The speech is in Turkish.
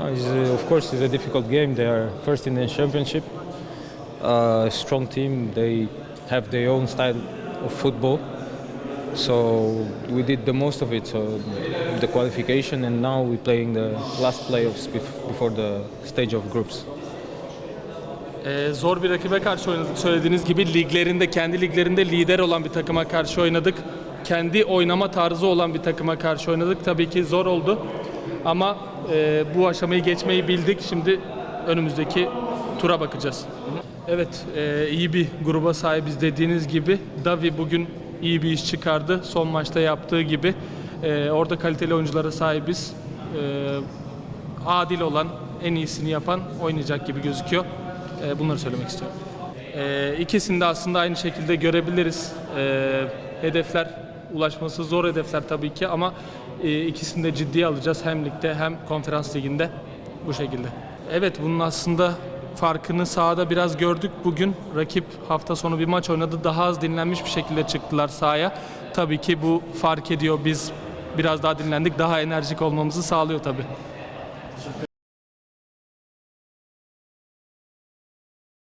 Uh, it's, uh, of course, it's a difficult game. They are first in the championship. Uh, strong team. They have their own style of football. So we did the most of it. So the qualification, and now we're playing the last playoffs bef- before the stage of groups. Ee, zor bir rakibe karşı oynadık. Söylediğiniz gibi liglerinde, kendi liglerinde lider olan bir takıma karşı oynadık. Kendi oynama tarzı olan bir takıma karşı oynadık. Tabii ki zor oldu. Ama e, bu aşamayı geçmeyi bildik. Şimdi önümüzdeki tura bakacağız. Evet, e, iyi bir gruba sahibiz dediğiniz gibi. Davi bugün iyi bir iş çıkardı. Son maçta yaptığı gibi. E, orada kaliteli oyunculara sahibiz. E, adil olan, en iyisini yapan oynayacak gibi gözüküyor. E, bunları söylemek istiyorum. E, ikisini de aslında aynı şekilde görebiliriz. E, hedefler, ulaşması zor hedefler tabii ki ama e, ikisini de ciddiye alacağız. Hem ligde hem konferans liginde bu şekilde. Evet bunun aslında farkını sahada biraz gördük bugün. Rakip hafta sonu bir maç oynadı. Daha az dinlenmiş bir şekilde çıktılar sahaya. Tabii ki bu fark ediyor. Biz biraz daha dinlendik. Daha enerjik olmamızı sağlıyor tabii.